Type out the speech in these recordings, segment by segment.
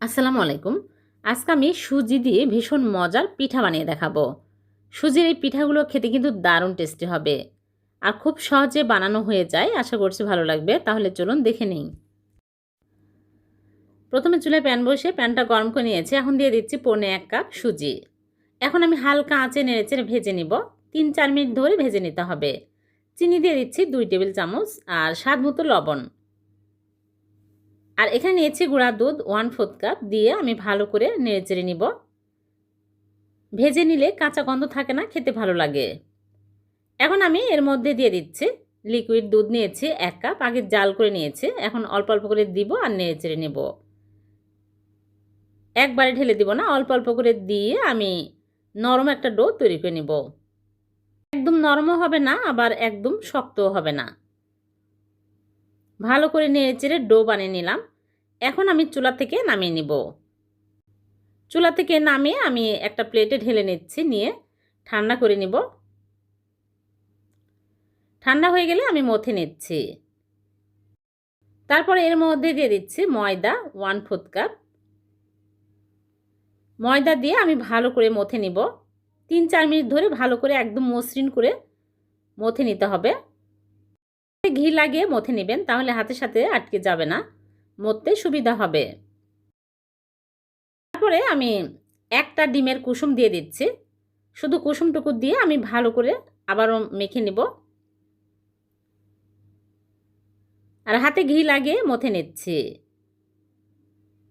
আসসালামু আলাইকুম। আজকে আমি সুজি দিয়ে ভীষণ মজার পিঠা বানিয়ে দেখাবো। সুজির এই পিঠাগুলো খেতে কিন্তু দারুণ টেস্টি হবে। আর খুব সহজে বানানো হয়ে যায়, আশা করছি ভালো লাগবে। তাহলে চলুন দেখে নিই। প্রথমে চুলায় প্যান বসে প্যানটা গরম করে নিয়েছি। এখন দিয়ে দিচ্ছি পৌনে এক কাপ সুজি। এখন আমি হালকা আঁচে নেড়েচেড়ে ভেজে নিব। তিন চার মিনিট ধরে ভেজে নিতে হবে। চিনি দিয়ে দিচ্ছি দুই টেবিল চামচ আর স্বাদ মতো লবণ। আর এখানে নিয়েছি গুঁড়া দুধ ওয়ান ফোর্থ কাপ দিয়ে আমি ভালো করে নেড়েচেড়ে নিব। ভেজে নিলে কাঁচা গন্ধ থাকে না, খেতে ভালো লাগে। এখন আমি এর মধ্যে দিয়ে দিচ্ছি লিকুইড দুধ নিয়েছি, এক কাপ আগে জাল করে নিয়েছি, এখন অল্প অল্প করে দিব আর নেড়েচেড়ে নেব। একবারে ঢেলে দিব না, অল্প অল্প করে দিয়ে আমি নরম একটা ডো তৈরি করে নিব। একদম নরমও হবে না, আবার একদম শক্তও হবে না। ভালো করে নেড়ে চেড়ে ডো বানিয়ে নিলাম। এখন আমি চুলা থেকে নামিয়ে নিব। চুলা থেকে নামিয়ে আমি একটা প্লেটে ঢেলে নিচ্ছি, নিয়ে ঠান্ডা করে নিব। ঠান্ডা হয়ে গেলে আমি মথে নিচ্ছি। তারপরে এর মধ্যে দিয়ে দিচ্ছি ময়দা, ওয়ান ফোর্থ কাপ। ময়দা দিয়ে আমি ভালো করে মথে নিব। তিন চার মিনিট ধরে ভালো করে একদম মসৃণ করে মথে নিতে হবে। ঘি লাগিয়ে মথে নেবেন, তাহলে হাতের সাথে আটকে যাবে না। মরতে সুবিধা হবে। তারপরে আমি একটা ডিমের কুসুম দিয়ে দিচ্ছি। শুধু কুসুমটুকু দিয়ে আমি ভালো করে আবারও মেখে নেব। আর হাতে ঘি লাগিয়ে মথে নিচ্ছি।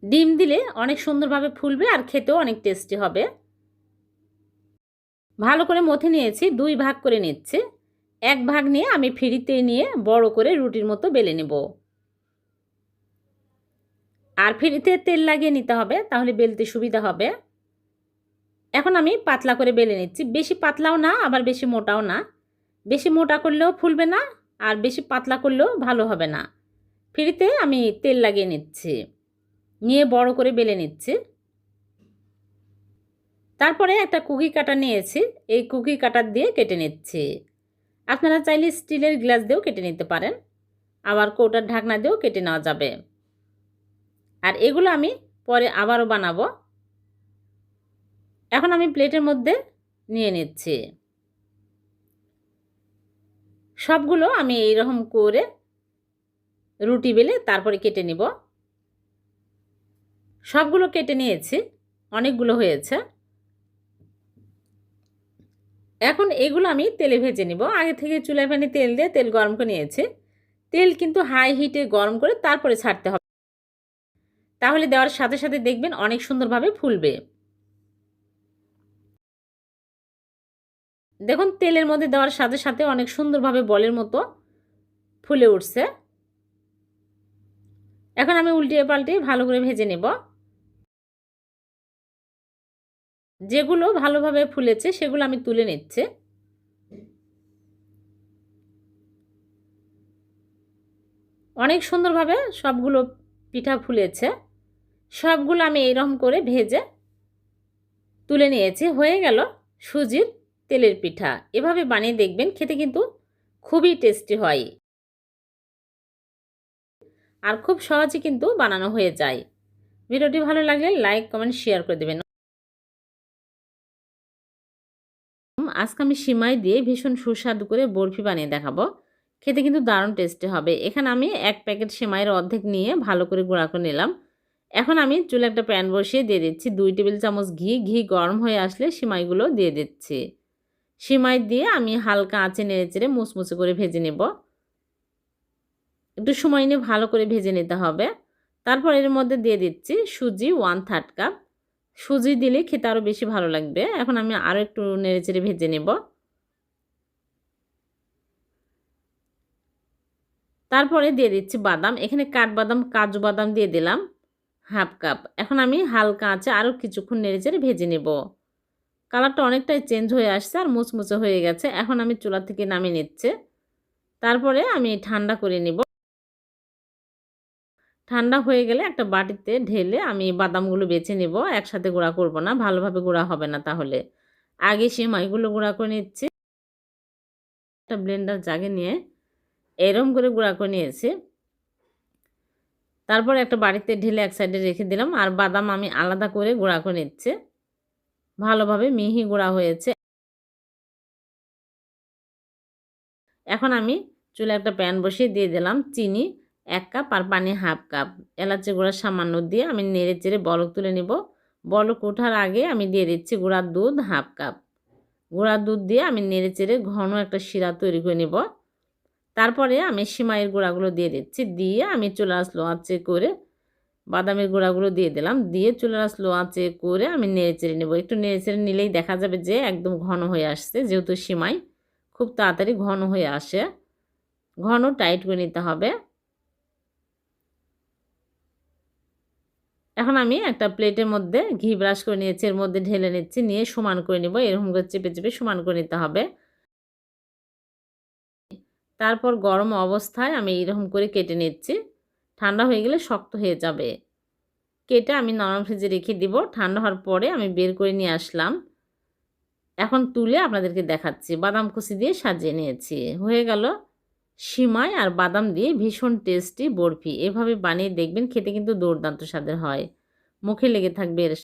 ডিম দিলে অনেক সুন্দরভাবে ফুলবে আর খেতেও অনেক টেস্টি হবে। ভালো করে মথে নিয়েছি, দুই ভাগ করে নিচ্ছে। এক ভাগ নিয়ে আমি ফিরিতে নিয়ে বড় করে রুটির মতো বেলে নেব। আর ফিরিতে তেল লাগিয়ে নিতে হবে, তাহলে বেলতে সুবিধা হবে। এখন আমি পাতলা করে বেলে নিচ্ছি। বেশি পাতলাও না, আবার বেশি মোটাও না। বেশি মোটা করলেও ফুলবে না, আর বেশি পাতলা করলেও ভালো হবে না। ফিরিতে আমি তেল লাগিয়ে নিচ্ছি। নিয়ে বড় করে বেলে নিচ্ছি। তারপরে একটা কুকি কাটা নিয়েছি। এই কুকি কাটার দিয়ে কেটে নিচ্ছি। আপনারা চাইলে স্টিলের গ্লাস দিয়েও কেটে নিতে পারেন। আবার কৌটার ঢাকনা দিয়েও কেটে নেওয়া যাবে। আর এগুলো আমি পরে আবারও বানাবো। এখন আমি প্লেটের মধ্যে নিয়ে নিচ্ছি। সবগুলো আমি এইরকম করে রুটি বেলে তারপরে কেটে নিব। সবগুলো কেটে নিয়েছি, অনেকগুলো হয়েছে। এখন এগুলো আমি তেলে ভেজে নিব। আগে থেকে চুলায় পানি তেল দিয়ে তেল গরম করে নিয়েছি। তেল কিন্তু হাই হিটে গরম করে তারপরে ছাড়তে হবে। তাহলে দেওয়ার সাথে সাথে দেখবেন অনেক সুন্দরভাবে ফুলবে। দেখুন, তেলের মধ্যে দেওয়ার সাথে সাথে অনেক সুন্দরভাবে বলের মতো ফুলে উঠছে। এখন আমি উল্টিয়ে পাল্টিয়ে ভালো করে ভেজে নেব। যেগুলো ভালোভাবে ফুলেছে, সেগুলো আমি তুলে নিচ্ছে। অনেক সুন্দরভাবে সবগুলো পিঠা ফুলেছে। সবগুলো আমি এইরকম করে ভেজে তুলে নিয়েছি। হয়ে গেল সুজির তেলের পিঠা। এভাবে বানিয়ে দেখবেন, খেতে কিন্তু খুবই টেস্টি হয় আর খুব সহজে কিন্তু বানানো হয়ে যায়। ভিডিওটি ভালো লাগলে লাইক, কমেন্ট, শেয়ার করে দেবেন। আজকে আমি সিমাই দিয়ে ভীষণ সুস্বাদু করে বরফি বানিয়ে দেখাবো। খেতে কিন্তু দারুণ টেস্টি হবে। এখানে আমি এক প্যাকেট সিমাইয়ের অর্ধেক নিয়ে ভালো করে গুঁড়া করে নিলাম। এখন আমি চুলে একটা প্যান বসিয়ে দিয়ে দিচ্ছি। দুই টেবিল চামচ ঘি ঘি গরম হয়ে আসলে সিমাইগুলো দিয়ে দিচ্ছি। সিমাই দিয়ে আমি হালকা আঁচে নেড়ে চেড়ে মুচমুচে করে ভেজে নেব। একটু সময় নিয়ে ভালো করে ভেজে নিতে হবে। তারপর এর মধ্যে দিয়ে দিচ্ছি সুজি ওয়ান থার্ড কাপ। সুজি দিলে খেতে আরও বেশি ভালো লাগবে। এখন আমি আরও একটু নেড়ে চেড়ে ভেজে নেব। তারপরে দিয়ে দিচ্ছি বাদাম। এখানে কাঠবাদাম, কাজু বাদাম দিয়ে দিলাম। Half cup. এখন আমি হালকা আছে আরও কিছুক্ষণ নেড়ে চেড়ে ভেজে নেব। কালারটা অনেকটাই চেঞ্জ হয়ে আসছে আর মুচমুচে হয়ে গেছে। এখন আমি চুলা থেকে নামিয়ে নিচ্ছে। তারপরে আমি ঠান্ডা করে নিব। ঠান্ডা হয়ে গেলে একটা বাটিতে ঢেলে আমি বাদামগুলো বেছে নেব। একসাথে গুঁড়া করব না, ভালোভাবে গুঁড়া হবে না তাহলে। আগে সেমাইগুলো গুঁড়া করে নিচ্ছি। একটা ব্লেন্ডার জাগে নিয়ে এরম করে গুঁড়া করে নিয়েছি। তারপর একটা বাড়িতে ঢেলে এক সাইডে রেখে দিলাম আর বাদাম আমি আলাদা করে গুঁড়া করে নিচ্ছে। ভালোভাবে মিহি গুঁড়া হয়েছে। এখন আমি চুলে একটা প্যান বসিয়ে দিয়ে দিলাম চিনি এক কাপ আর পানি হাফ কাপ। এলাচি গুঁড়া সামান্য দিয়ে আমি নেড়ে চেড়ে বলক তুলে নিব। বলক ওঠার আগে আমি দিয়ে দিচ্ছি গুঁড়ার দুধ হাফ কাপ। গুঁড়ার দুধ দিয়ে আমি নেড়ে চেড়ে ঘন একটা শিরা তৈরি করে নিব। তারপরে আমি সিমাইয়ের গুঁড়াগুলো দিয়ে দিচ্ছি। দিয়ে আমি চুলা স্লো আঁচে করে বাদামের গুঁড়াগুলো দিয়ে দিলাম। দিয়ে চুলা স্লো আঁচে করে আমি নেড়ে চেড়ে নেব। একটু নেড়ে চেড়ে নিলেই দেখা যাবে যে একদম ঘন হয়ে আসছে। যেহেতু সিমাই খুব তাড়াতাড়ি ঘন হয়ে আসে, ঘন টাইট করে নিতে হবে। এখন আমি একটা প্লেটের মধ্যে ঘি ব্রাশ করে নিয়েছি। এর মধ্যে ঢেলে নিচ্ছি। নিয়ে সমান করে নেব। এরকম করে চেপে চেপে সমান করে নিতে হবে। তারপর গরম অবস্থায় আমি এরকম করে কেটে নিচ্ছি। ঠান্ডা হয়ে গেলে শক্ত হয়ে যাবে। কেটে আমি নরম ফ্রিজে রেখে দিব। ঠান্ডা হওয়ার পরে আমি বের করে নিয়ে আসলাম। এখন তুলে আপনাদেরকে দেখাচ্ছি। বাদাম কুচি দিয়ে সাজিয়ে নিয়েছি। হয়ে গেল সিমাই আর বাদাম দিয়ে ভীষণ টেস্টি বরফি। এভাবে বানিয়ে দেখবেন খেতে কিন্তু দুর্দান্ত স্বাদের হয়। মুখে লেগে থাকবে এর